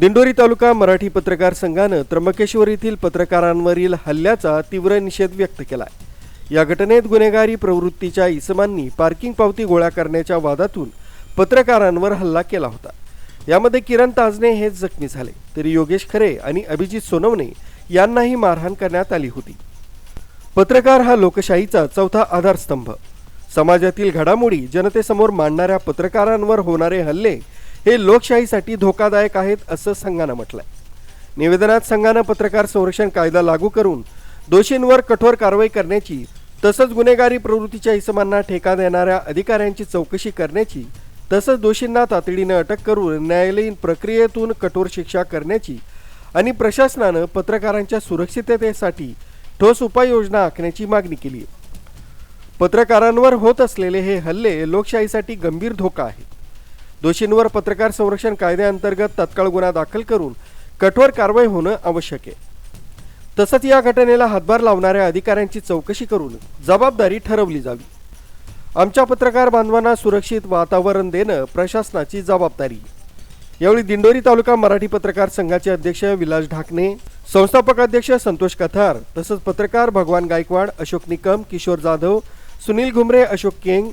दिंडोरी तालुका मराठी पत्रकार संघानं त्र्यंबकेश्वर येथील पत्रकारांवरील हल्ल्याचा तीव्र निषेध व्यक्त केला या घटनेत गुन्हेगारी प्रवृत्तीच्या इसमांनी पार्किंग पावती गोळा करण्याच्या वादातून पत्रकारांवर हल्ला केला होता. यामध्ये किरण ताजने हे जखमी झाले तरी योगेश खरे आणि अभिजित सोनवणे यांनाही मारहाण करण्यात आली होती. पत्रकार हा लोकशाहीचा चौथा आधारस्तंभ. समाजातील घडामोडी जनतेसमोर मांडणाऱ्या पत्रकारांवर होणारे हल्ले हे लोकशाहीसाठी धोकादायक आहेत असं संघानं म्हटलंय. निवेदनात संघानं पत्रकार संरक्षण कायदा लागू करून दोषींवर कठोर कारवाई करण्याची तसंच गुन्हेगारी प्रवृत्तीच्या इसमांना ठेका देणाऱ्या अधिकाऱ्यांची चौकशी करण्याची तसंच दोषींना तातडीनं अटक करून न्यायालयीन प्रक्रियेतून कठोर शिक्षा करण्याची आणि प्रशासनानं पत्रकारांच्या सुरक्षिततेसाठी ठोस उपाययोजना आखण्याची मागणी केली आहे. पत्रकारांवर होत असलेले हे हल्ले लोकशाहीसाठी गंभीर धोका आहे दोषींवर पत्रकार संरक्षण कायद्याअंतर्गत तत्काळ गुन्हा दाखल करून कठोर कारवाई होणं आवश्यक आहे. तसंच या घटनेला हातभार लावणाऱ्या अधिकाऱ्यांची चौकशी करून जबाबदारी ठरवली जावी. आमच्या पत्रकार बांधवांना सुरक्षित वातावरण देणं प्रशासनाची जबाबदारी. यावेळी दिंडोरी तालुका मराठी पत्रकार संघाचे अध्यक्ष विलास ढाकणे संस्थापक अध्यक्ष संतोष कथार तसंच पत्रकार भगवान गायकवाड अशोक निकम किशोर जाधव सुनील घुमरे अशोक केंग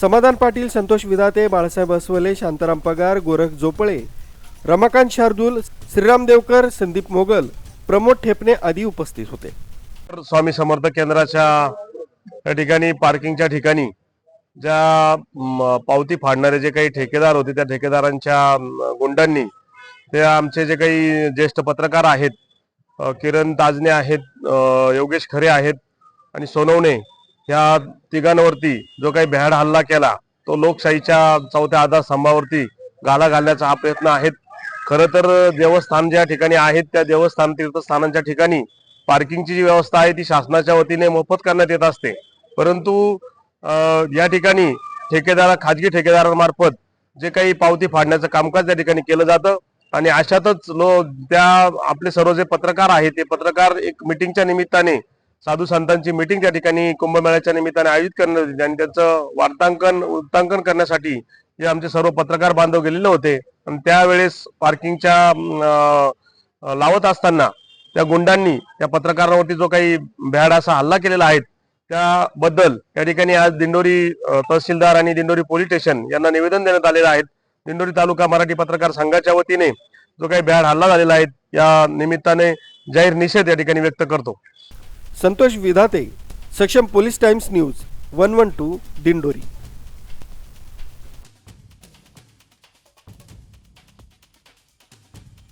समाधान पाटील संतोष विधाते बाळासाहेब अस्वले शांताराम पगार गोरख जोपळे रमाकांत शार्दूल श्रीराम देवकर संदीप मोगल प्रमोद ठेपणे आदी उपस्थित होते. स्वामी समर्थ केंद्राच्या त्या ठिकाणी पार्किंगच्या ठिकाणी ज्या म, पावती फाडणारे जे काही ठेकेदार होते त्या ठेकेदारांच्या गुंडांनी ते आमचे जे काही ज्येष्ठ पत्रकार आहेत किरण ताजने आहेत योगेश खरे आहेत आणि सोनवणे ह्या तिघांवरती जो काही भ्याड हल्ला केला तो लोकशाहीच्या चौथ्या आधारस्तंभावरती गाला घालण्याचा हा प्रयत्न आहेत. खरं तर देवस्थान ज्या ठिकाणी आहेत त्या देवस्थान तीर्थस्थानांच्या ठिकाणी पार्किंगची जी व्यवस्था आहे ती शासनाच्या वतीने मोफत करण्यात येत असते. परंतु या ठिकाणी ठेकेदार खाजगी ठेकेदारांमार्फत जे काही पावती फाडण्याचं कामकाज त्या ठिकाणी केलं जातं आणि अशातच लो त्या आपले सर्व जे पत्रकार आहेत ते पत्रकार एक मिटिंगच्या निमित्ताने साधू संतांची मीटिंग त्या ठिकाणी कुंभमेळ्याच्या निमित्ताने आयोजित करण्यात होती. आणि त्याचं वार्तांकन वृत्तांकन करण्यासाठी जे आमचे सर्व पत्रकार बांधव गेलेले होते. आणि त्यावेळेस पार्किंगच्या लावत असताना त्या गुंडांनी त्या पत्रकारांवरती जो काही भ्याड असा हल्ला केलेला आहे त्याबद्दल या ठिकाणी आज दिंडोरी तहसीलदार आणि दिंडोरी पोलीस स्टेशन यांना निवेदन देण्यात आलेलं आहे. दिंडोरी तालुका मराठी पत्रकार संघाच्या वतीने जो काही भ्याड हल्ला झालेला आहे या निमित्ताने जाहीर निषेध या ठिकाणी व्यक्त करतो. Santosh Vidhate Saksham police times news one one two Dindori.